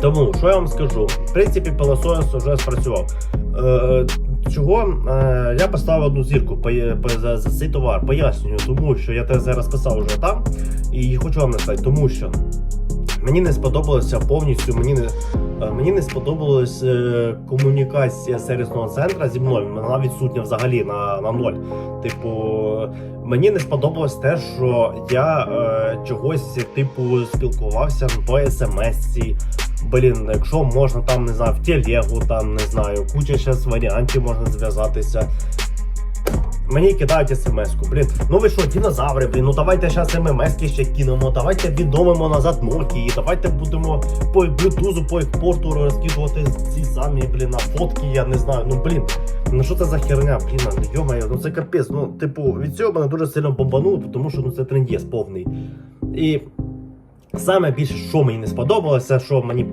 Тому що я вам скажу? В принципі, пилосос вже спрацював. Е, чого е, я поставив одну зірку за, цей товар? Пояснюю, тому що я те зараз писав вже там, і хочу вам написати, тому що мені не сподобалося повністю. Мені не е, мені не сподобалась комунікація сервісного центру зі мною. Вона відсутня взагалі на, на ноль. Типу, мені не сподобалось те, що я е, чогось типу спілкувався по смс-ці. Блін, якщо можна там, не знаю, в телегу, там не знаю, куча зараз варіантів можна зв'язатися. Мені кидають смс-ку, блін. Ну ви що, динозаври, блін, ну давайте зараз ММС-ки ще кинемо, давайте відновимо назад Nokia, давайте будемо по блютузу, по їх порту розкидувати ці самі, блін, на фотки, я не знаю. Ну блін, ну що це за херня, блін, йомаю, ну це капець. Ну, типу, від цього мене дуже сильно бомбануло, тому що ну це трендєс повний. І саме більше, що мені не сподобалося, що мені